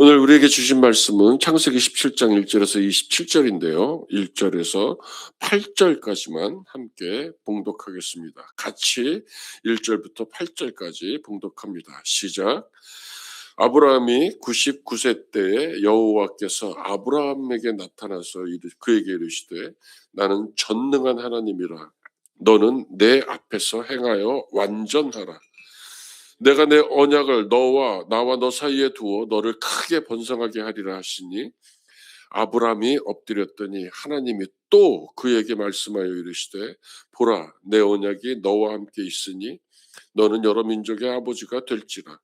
오늘 우리에게 주신 말씀은 창세기 17장 1절에서 27절인데요. 1절에서 8절까지만 함께 봉독하겠습니다. 같이 1절부터 8절까지 봉독합니다. 시작. 아브라함이 99세 때에 여호와께서 아브라함에게 나타나서 그에게 이르시되 나는 전능한 하나님이라 너는 내 앞에서 행하여 완전하라. 내가 내 언약을 너와 나와 너 사이에 두어 너를 크게 번성하게 하리라 하시니 아브라함이 엎드렸더니 하나님이 또 그에게 말씀하여 이르시되 보라 내 언약이 너와 함께 있으니 너는 여러 민족의 아버지가 될지라.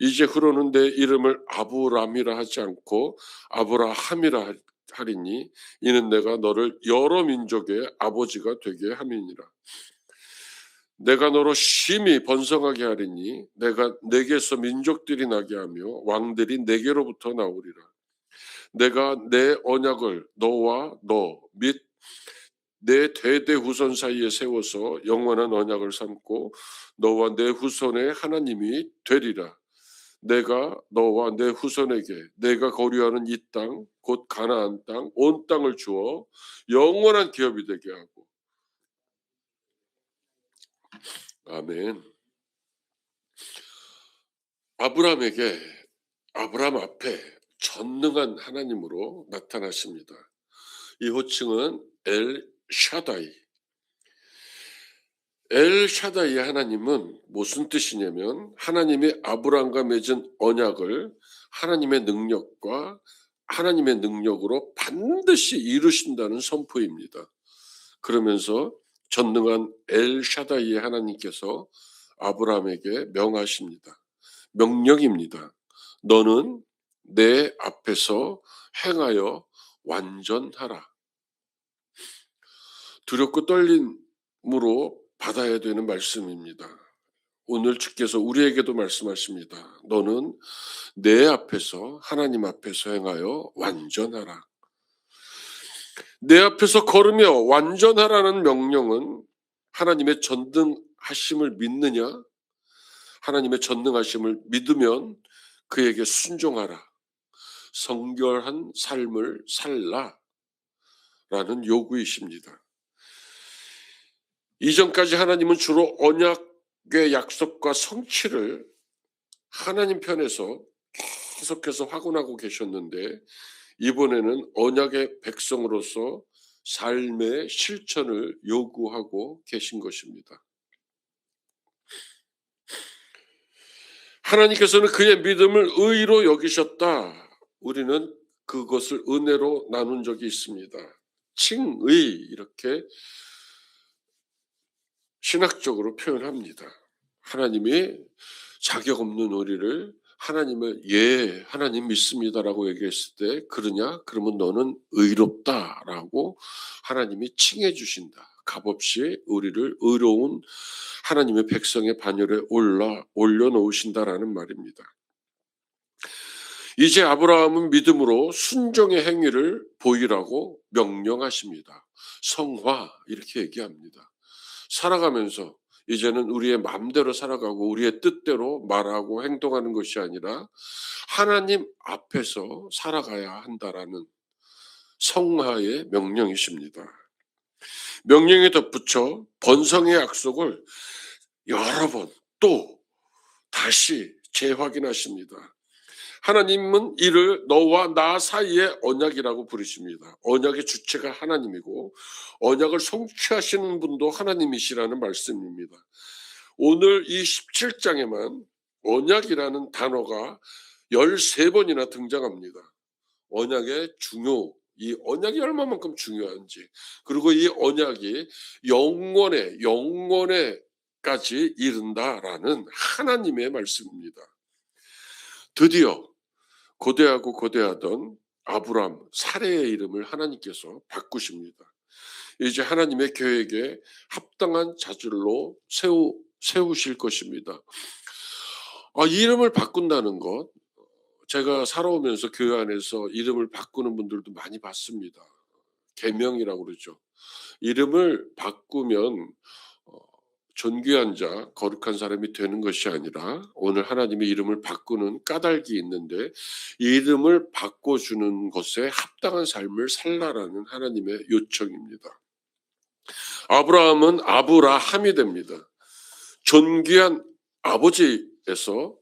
이제 후로는 내 이름을 아브람이라 하지 않고 아브라함이라 하리니 이는 내가 너를 여러 민족의 아버지가 되게 함이니라 내가 너로 심히 번성하게 하리니 내가 내게서 민족들이 나게 하며 왕들이 내게로부터 나오리라. 내가 내 언약을 너와 너 및 내 대대 후손 사이에 세워서 영원한 언약을 삼고 너와 내 후손의 하나님이 되리라. 내가 너와 내 후손에게 내가 거류하는 이 땅 곧 가나안 땅 온 땅을 주어 영원한 기업이 되게 하고 아멘. 아브라함에게 아브라함 앞에 전능한 하나님으로 나타나십니다. 이 호칭은 엘 샤다이. 엘 샤다이의 하나님은 무슨 뜻이냐면 하나님이 아브라함과 맺은 언약을 하나님의 능력과 하나님의 능력으로 반드시 이루신다는 선포입니다. 그러면서 전능한 엘 샤다이의 하나님께서 아브라함에게 명하십니다. 명령입니다. 너는 내 앞에서 행하여 완전하라. 두렵고 떨림으로 받아야 되는 말씀입니다. 오늘 주께서 우리에게도 말씀하십니다. 너는 내 앞에서 하나님 앞에서 행하여 완전하라. 내 앞에서 걸으며 완전하라는 명령은 하나님의 전능하심을 믿느냐? 하나님의 전능하심을 믿으면 그에게 순종하라. 성결한 삶을 살라. 라는 요구이십니다. 이전까지 하나님은 주로 언약의 약속과 성취를 하나님 편에서 계속해서 확인하고 계셨는데 이번에는 언약의 백성으로서 삶의 실천을 요구하고 계신 것입니다. 하나님께서는 그의 믿음을 의로 여기셨다. 우리는 그것을 은혜로 나눈 적이 있습니다. 칭의 이렇게 신학적으로 표현합니다. 하나님이 자격 없는 우리를 하나님을 예 하나님 믿습니다라고 얘기했을 때 그러냐 그러면 너는 의롭다라고 하나님이 칭해 주신다. 값없이 우리를 의로운 하나님의 백성의 반열에 올라 올려 놓으신다라는 말입니다. 이제 아브라함은 믿음으로 순종의 행위를 보이라고 명령하십니다. 성화 이렇게 얘기합니다. 살아가면서 이제는 우리의 마음대로 살아가고 우리의 뜻대로 말하고 행동하는 것이 아니라 하나님 앞에서 살아가야 한다라는 성화의 명령이십니다. 명령에 덧붙여 번성의 약속을 여러 번 또 다시 재확인하십니다. 하나님은 이를 너와 나 사이의 언약이라고 부르십니다. 언약의 주체가 하나님이고 언약을 성취하시는 분도 하나님이시라는 말씀입니다. 오늘 이 17장에만 언약이라는 단어가 13번이나 등장합니다. 언약의 중요, 이 언약이 얼마만큼 중요한지, 그리고 이 언약이 영원에, 영원에까지 이른다라는 하나님의 말씀입니다. 드디어 고대하고 고대하던 아브람 사례의 이름을 하나님께서 바꾸십니다. 이제 하나님의 계획에 합당한 자질로 세우, 세우실 것입니다. 아, 이름을 바꾼다는 것, 제가 살아오면서 교회 안에서 이름을 바꾸는 분들도 많이 봤습니다. 개명이라고 그러죠. 이름을 바꾸면 어, 존귀한 자, 거룩한 사람이 되는 것이 아니라 오늘 하나님의 이름을 바꾸는 까닭이 있는데 이 이름을 바꿔주는 것에 합당한 삶을 살라라는 하나님의 요청입니다. 아브라함은 아브라함이 됩니다. 존귀한 아버지에서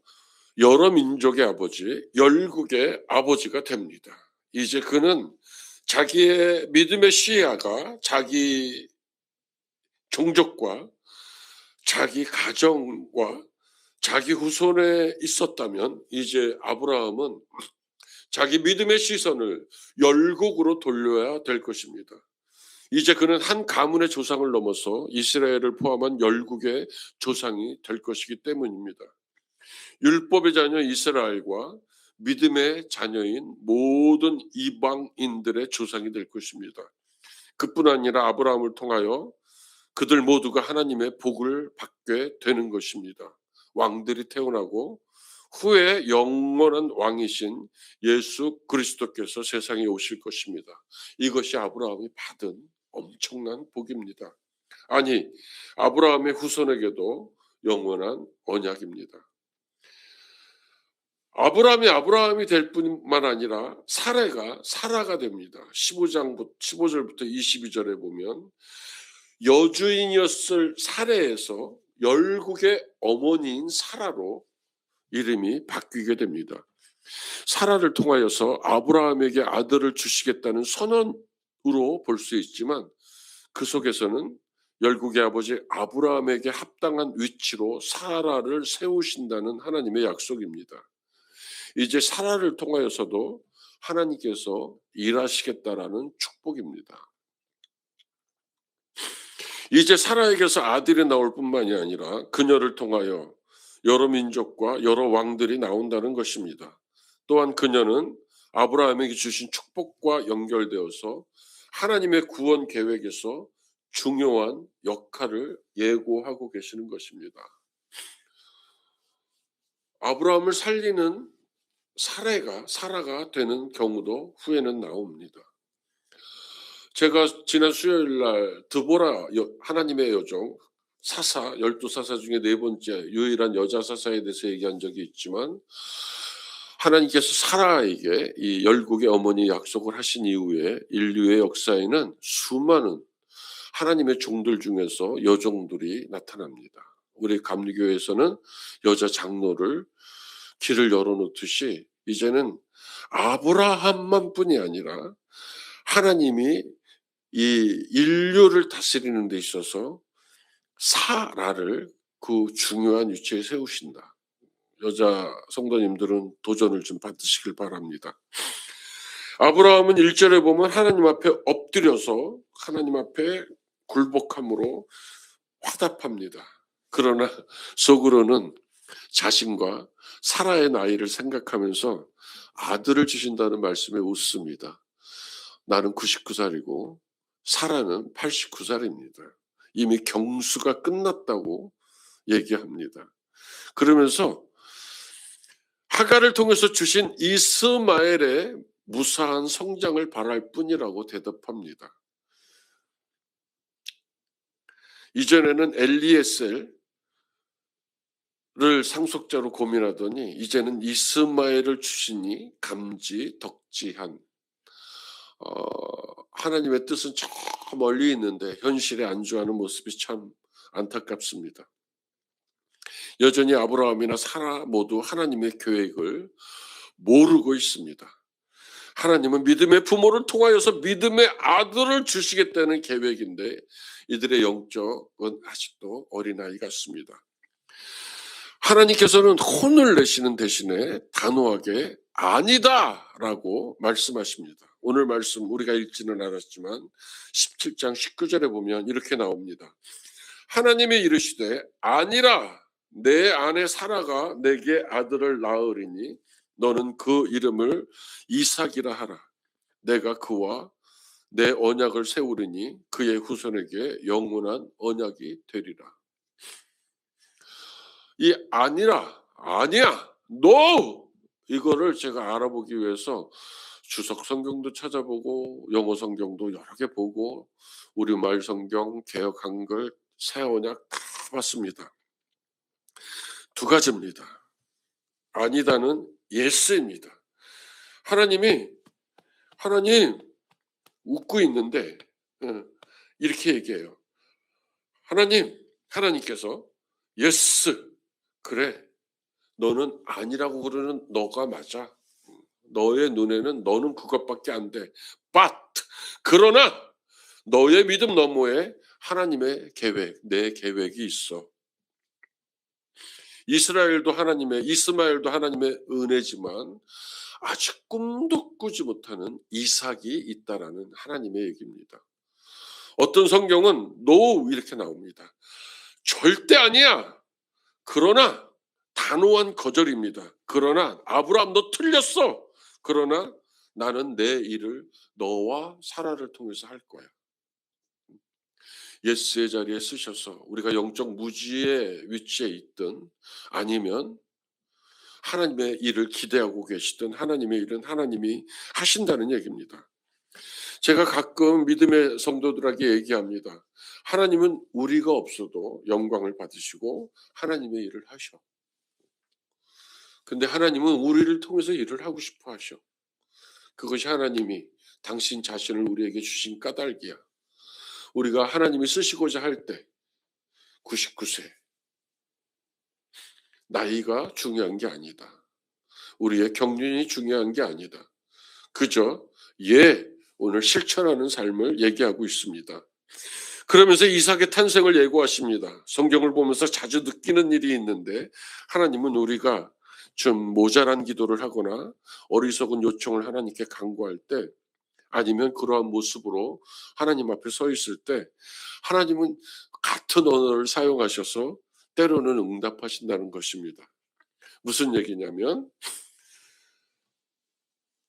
여러 민족의 아버지, 열국의 아버지가 됩니다. 이제 그는 자기의 믿음의 시야가 자기 종족과 자기 가정과 자기 후손에 있었다면 이제 아브라함은 자기 믿음의 시선을 열국으로 돌려야 될 것입니다. 이제 그는 한 가문의 조상을 넘어서 이스라엘을 포함한 열국의 조상이 될 것이기 때문입니다. 율법의 자녀 이스라엘과 믿음의 자녀인 모든 이방인들의 조상이 될 것입니다. 그뿐 아니라 아브라함을 통하여 그들 모두가 하나님의 복을 받게 되는 것입니다. 왕들이 태어나고 후에 영원한 왕이신 예수 그리스도께서 세상에 오실 것입니다. 이것이 아브라함이 받은 엄청난 복입니다. 아니, 아브라함의 후손에게도 영원한 언약입니다. 아브라함이 아브라함이 될 뿐만 아니라 사례가 사라가 됩니다. 15장 15절부터 22절에 보면 여주인이었을 사례에서 열국의 어머니인 사라로 이름이 바뀌게 됩니다. 사라를 통하여서 아브라함에게 아들을 주시겠다는 선언으로 볼 수 있지만 그 속에서는 열국의 아버지 아브라함에게 합당한 위치로 사라를 세우신다는 하나님의 약속입니다. 이제 사라를 통하여서도 하나님께서 일하시겠다라는 축복입니다. 이제 사라에게서 아들이 나올 뿐만이 아니라 그녀를 통하여 여러 민족과 여러 왕들이 나온다는 것입니다. 또한 그녀는 아브라함에게 주신 축복과 연결되어서 하나님의 구원 계획에서 중요한 역할을 예고하고 계시는 것입니다. 아브라함을 살리는 사례가 사라가 되는 경우도 후에는 나옵니다. 제가 지난 수요일 날 드보라 하나님의 여종 사사 열두 사사 중에 네 번째 유일한 여자 사사에 대해서 얘기한 적이 있지만 하나님께서 사라에게 이 열국의 어머니 약속을 하신 이후에 인류의 역사에는 수많은 하나님의 종들 중에서 여종들이 나타납니다. 우리 감리교에서는 여자 장로를 길을 열어놓듯이 이제는 아브라함만 뿐이 아니라 하나님이 이 인류를 다스리는 데 있어서 사라를 그 중요한 위치에 세우신다. 여자 성도님들은 도전을 좀 받으시길 바랍니다. 아브라함은 1절에 보면 하나님 앞에 엎드려서 하나님 앞에 굴복함으로 화답합니다. 그러나 속으로는 자신과 사라의 나이를 생각하면서 아들을 주신다는 말씀에 웃습니다. 나는 99살이고 사라는 89살입니다. 이미 경수가 끝났다고 얘기합니다. 그러면서 하가를 통해서 주신 이스마엘의 무사한 성장을 바랄 뿐이라고 대답합니다. 이전에는 엘리에셀을 상속자로 고민하더니 이제는 이스마엘을 주시니 감지 덕지한 어, 하나님의 뜻은 저 멀리 있는데 현실에 안주하는 모습이 참 안타깝습니다. 여전히 아브라함이나 사라 모두 하나님의 계획을 모르고 있습니다. 하나님은 믿음의 부모를 통하여서 믿음의 아들을 주시겠다는 계획인데 이들의 영적은 아직도 어린아이 같습니다. 하나님께서는 혼을 내시는 대신에 단호하게 아니다 라고 말씀하십니다. 오늘 말씀 우리가 읽지는 않았지만 17장 19절에 보면 이렇게 나옵니다. 하나님이 이르시되 아니라 내 아내 사라가 내게 아들을 낳으리니 너는 그 이름을 이삭이라 하라. 내가 그와 내 언약을 세우리니 그의 후손에게 영원한 언약이 되리라. 이 아니라 아니야 no 이거를 제가 알아보기 위해서 주석 성경도 찾아보고 영어 성경도 여러 개 보고 우리말 성경 개혁 한글 새 언약 다 가봤습니다. 두 가지입니다. 아니다는 예스입니다. 하나님이 하나님 웃고 있는데 어, 이렇게 얘기해요. 하나님 하나님께서 예스 그래 너는 아니라고 그러는 너가 맞아. 너의 눈에는 너는 그것밖에 안 돼. but 그러나 너의 믿음 너머에 하나님의 계획, 내 계획이 있어. 이스라엘도 하나님의 이스마엘도 하나님의 은혜지만 아직 꿈도 꾸지 못하는 이삭이 있다라는 하나님의 얘기입니다. 어떤 성경은 no 이렇게 나옵니다. 절대 아니야. 그러나 단호한 거절입니다. 그러나 아브라함 너 틀렸어. 그러나 나는 내 일을 너와 사라를 통해서 할 거야. 예스의 자리에 쓰셔서 우리가 영적 무지의 위치에 있든 아니면 하나님의 일을 기대하고 계시든 하나님의 일은 하나님이 하신다는 얘기입니다. 제가 가끔 믿음의 성도들에게 얘기합니다. 하나님은 우리가 없어도 영광을 받으시고 하나님의 일을 하셔. 근데 하나님은 우리를 통해서 일을 하고 싶어 하셔. 그것이 하나님이 당신 자신을 우리에게 주신 까닭이야. 우리가 하나님이 쓰시고자 할 때 99세 나이가 중요한 게 아니다. 우리의 경륜이 중요한 게 아니다. 그저 예 오늘 실천하는 삶을 얘기하고 있습니다. 그러면서 이삭의 탄생을 예고하십니다. 성경을 보면서 자주 느끼는 일이 있는데 하나님은 우리가 좀 모자란 기도를 하거나 어리석은 요청을 하나님께 강구할 때 아니면 그러한 모습으로 하나님 앞에 서 있을 때 하나님은 같은 언어를 사용하셔서 때로는 응답하신다는 것입니다. 무슨 얘기냐면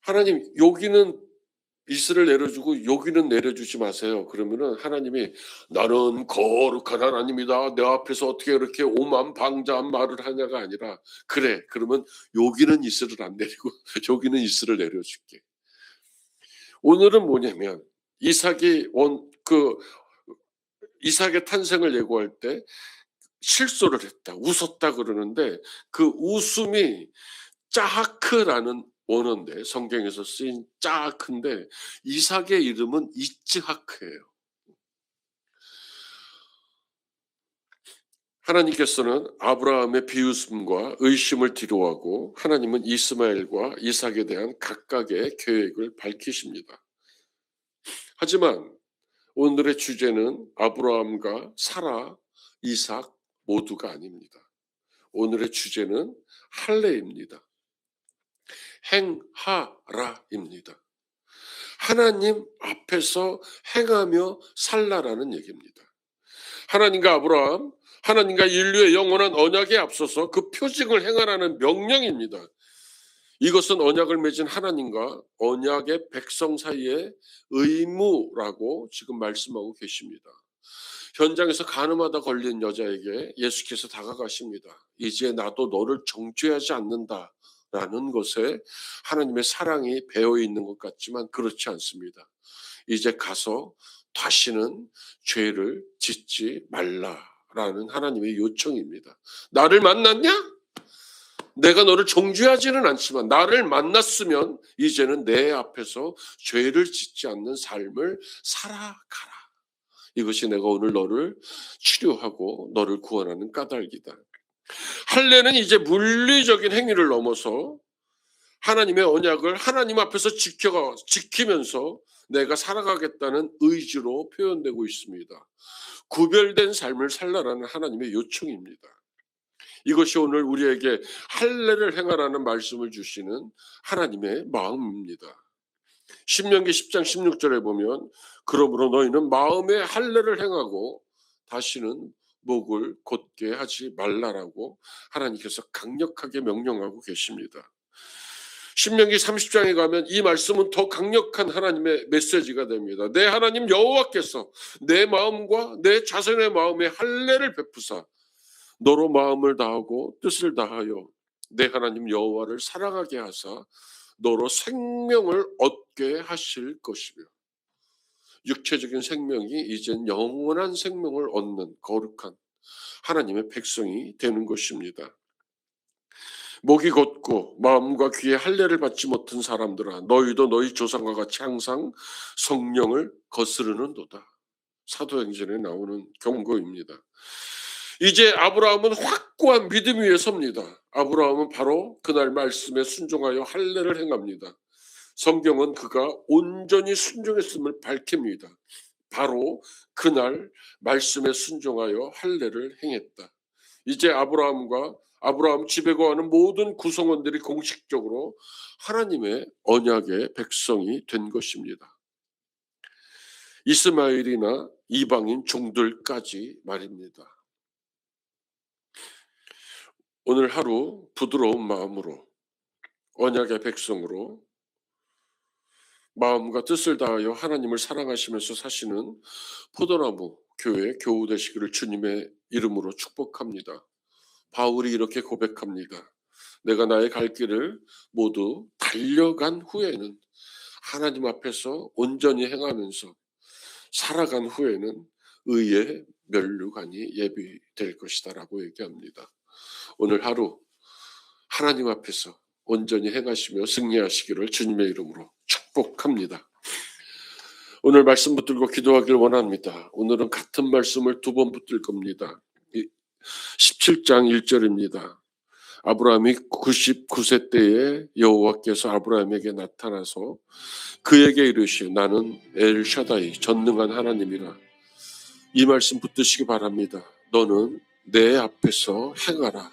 하나님 여기는 이스를 내려주고 여기는 내려주지 마세요. 그러면은 하나님이 나는 거룩한 하나님이다. 내 앞에서 어떻게 이렇게 오만 방자한 말을 하냐가 아니라 그래. 그러면 여기는 이스를 안 내리고 여기는 이스를 내려줄게. 오늘은 뭐냐면 이삭이 원 그 이삭의 탄생을 예고할 때 실소를 했다. 웃었다 그러는데 그 웃음이 짜하크라는 원어인데 성경에서 쓰인 짜하크인데 이삭의 이름은 이츠하크예요. 하나님께서는 아브라함의 비웃음과 의심을 뒤로하고 하나님은 이스마엘과 이삭에 대한 각각의 계획을 밝히십니다. 하지만 오늘의 주제는 아브라함과 사라, 이삭 모두가 아닙니다. 오늘의 주제는 할례입니다. 행하라입니다. 하나님 앞에서 행하며 살라라는 얘기입니다. 하나님과 아브라함, 하나님과 인류의 영원한 언약에 앞서서 그 표징을 행하라는 명령입니다. 이것은 언약을 맺은 하나님과 언약의 백성 사이의 의무라고 지금 말씀하고 계십니다. 현장에서 가늠하다 걸린 여자에게 예수께서 다가가십니다. 이제 나도 너를 정죄하지 않는다. 라는 것에 하나님의 사랑이 배어 있는 것 같지만 그렇지 않습니다. 이제 가서 다시는 죄를 짓지 말라라는 하나님의 요청입니다. 나를 만났냐? 내가 너를 정죄하지는 않지만 나를 만났으면 이제는 내 앞에서 죄를 짓지 않는 삶을 살아가라. 이것이 내가 오늘 너를 치료하고 너를 구원하는 까닭이다. 할례는 이제 물리적인 행위를 넘어서 하나님의 언약을 하나님 앞에서 지켜 지키면서 내가 살아가겠다는 의지로 표현되고 있습니다. 구별된 삶을 살라라는 하나님의 요청입니다. 이것이 오늘 우리에게 할례를 행하라는 말씀을 주시는 하나님의 마음입니다. 신명기 10장 16절에 보면 그러므로 너희는 마음의 할례를 행하고 다시는 목을 곧게 하지 말라라고 하나님께서 강력하게 명령하고 계십니다. 신명기 30장에 가면 이 말씀은 더 강력한 하나님의 메시지가 됩니다. 내 하나님 여호와께서 내 마음과 내 자손의 마음에 할례를 베푸사 너로 마음을 다하고 뜻을 다하여 내 하나님 여호와를 사랑하게 하사 너로 생명을 얻게 하실 것이며 육체적인 생명이 이젠 영원한 생명을 얻는 거룩한 하나님의 백성이 되는 것입니다. 목이 곧고 마음과 귀에 할례를 받지 못한 사람들아 너희도 너희 조상과 같이 항상 성령을 거스르는 도다. 사도행전에 나오는 경고입니다. 이제 아브라함은 확고한 믿음 위에 섭니다. 아브라함은 바로 그날 말씀에 순종하여 할례를 행합니다. 성경은 그가 온전히 순종했음을 밝힙니다. 바로 그날 말씀에 순종하여 할례를 행했다. 이제 아브라함과 아브라함 집에 거하는 모든 구성원들이 공식적으로 하나님의 언약의 백성이 된 것입니다. 이스마엘이나 이방인 종들까지 말입니다. 오늘 하루 부드러운 마음으로 언약의 백성으로 마음과 뜻을 다하여 하나님을 사랑하시면서 사시는 포도나무 교회 교우 되시기를 주님의 이름으로 축복합니다. 바울이 이렇게 고백합니다. 내가 나의 갈 길을 모두 달려간 후에는 하나님 앞에서 온전히 행하면서 살아간 후에는 의의 멸류관이 예비될 것이다라고 얘기합니다. 오늘 하루 하나님 앞에서 온전히 행하시며 승리하시기를 주님의 이름으로 축복합니다. 오늘 말씀 붙들고 기도하길 원합니다. 오늘은 같은 말씀을 두 번 붙들 겁니다. 17장 1절입니다. 아브라함이 99세 때에 여호와께서 아브라함에게 나타나서 그에게 이르시오 나는 엘샤다이 전능한 하나님이라 이 말씀 붙드시기 바랍니다. 너는 내 앞에서 행하라.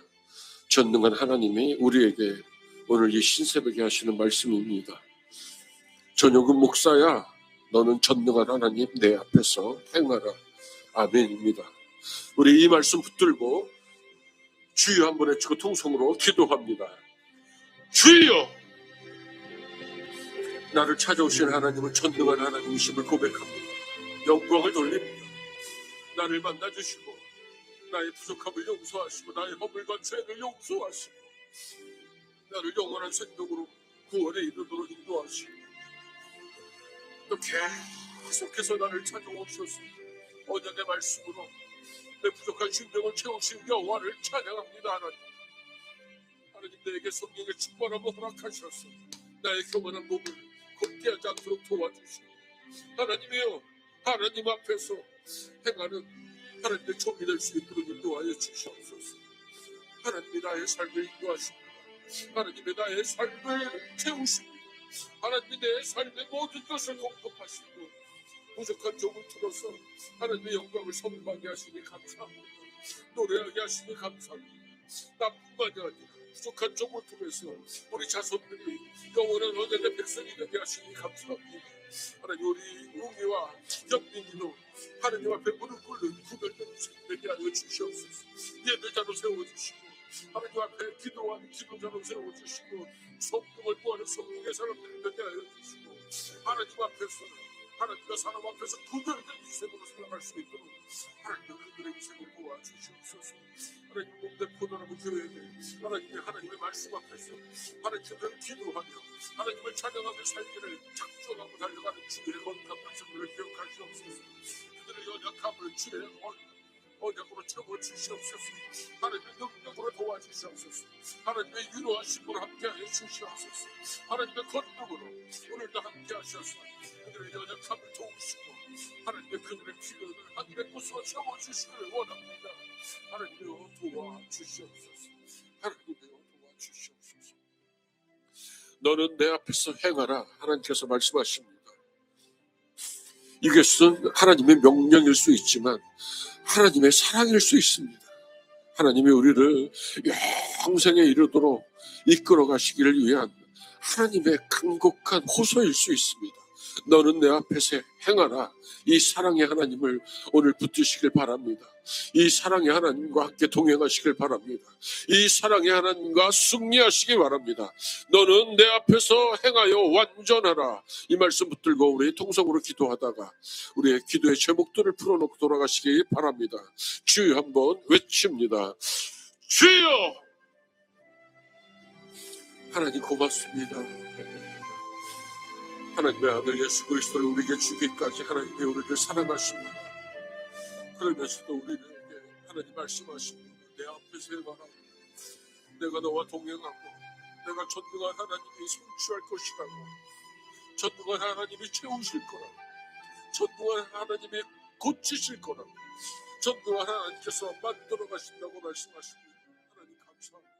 전능한 하나님이 우리에게 오늘 이 신새벽에 하시는 말씀입니다. 전용근 목사야, 너는 전능한 하나님 내 앞에서 행하라. 아멘입니다. 우리 이 말씀 붙들고 주여 한번 외치고 통성으로 기도합니다. 주여! 나를 찾아오신 하나님은 전능한 하나님이심을 고백합니다. 영광을 돌립니다. 나를 만나주시고 나의 부족함을 용서하시고 나의 허물과 죄를 용서하시고 나를 영원한 생명으로 구원에 이르도록 인도하시고 또 계속해서 나를 찾아오셔서 언약의 말씀으로 내 부족한 심령을 채우신 여호와를 찬양합니다 하나님. 하나님 내게 성령의 충만함을 허락하셔서 나의 교만한 몸을 걷게 하지 않도록 도와주시고 하나님이여 하나님 앞에서 행하는 하나님의 종이 될 수 있도록 인도하여 주시옵소서. 하나님이 나의 삶을 인도하십니다. 하나님이 나의 삶을 채우십니다 하나님이 내 삶의 모든 것을 공급하시고 부족한 종을 틀어서 하나님의 영광을 선포하게 하시니 감사합니다. 노래하게 하시니 감사합니다. 나뿐만이 아니라 부족한 종을 통해서 우리 자손들이 영원한 언약의 백성이 되게 하시니 감사합니다. 하나님 우리 우기와 영민이도 하나님 앞에 무릎 꿇는 구별된 되게 하여 주시옵소서. 예배자로 세워주시고 하나님 앞에 기도하는 기도자로 세워주시고 성령을 구하는 성령의 사람들이 되게 하여 주시고 하나님 앞에서 하나님과 사람 앞에서 구별된 인생으로 살아갈 수 있도록 하나님 그들의 인생을 도와주시옵소서. 하나님 몸대 포도나무 교회에 하나님의 하나님의 말씀 앞에서 하나님을 기도하며 하나님을 찬양하며 살기를 작정하고 달려가는 주의 건강 말씀을 기억하시옵소서. 그들의 연약함을 주의 언- 언약으로 채워 주시옵소서. 하나님의 능력으로 도와주시옵소서. 하나님의 위로하심으로 함께하여 주시옵소서. 하나님의 건능으로 오늘도 함께하셔서 그들의 연약함을 도우시고 하나님의 그들의 필요를 하늘의 곳으로 채워주시기를 원합니다. 하나님여 도와주시옵소서. 하나님여 도와주시옵소서. 너는 내 앞에서 행하라. 하나님께서 말씀하십니다 이것은 하나님의 명령일 수 있지만 하나님의 사랑일 수 있습니다. 하나님이 우리를 영생에 이르도록 이끌어 가시기를 위한 하나님의 간곡한 호소일 수 있습니다. 너는 내 앞에서 행하라. 이 사랑의 하나님을 오늘 붙드시길 바랍니다. 이 사랑의 하나님과 함께 동행하시길 바랍니다. 이 사랑의 하나님과 승리하시기 바랍니다. 너는 내 앞에서 행하여 완전하라. 이 말씀 붙들고 우리 통성으로 기도하다가 우리의 기도의 제목들을 풀어놓고 돌아가시기 바랍니다. 주여 한번 외칩니다. 주여! 하나님 고맙습니다. 하나님의 아들 예수 그리스도를 우리에게 주기까지 하나님의 우리를 사랑하십니다. 그러면서도 우리에게 하나님 말씀하십니다. 내 앞에서 해봐라. 내가 너와 동행하고 내가 전능한 하나님이 성취할 것이라고 전능한 하나님이 채우실 거라고 전능한 하나님이 고치실 거라고 전능한 하나님께서 만들어 가신다고 말씀하십니다. 하나님 감사합니다.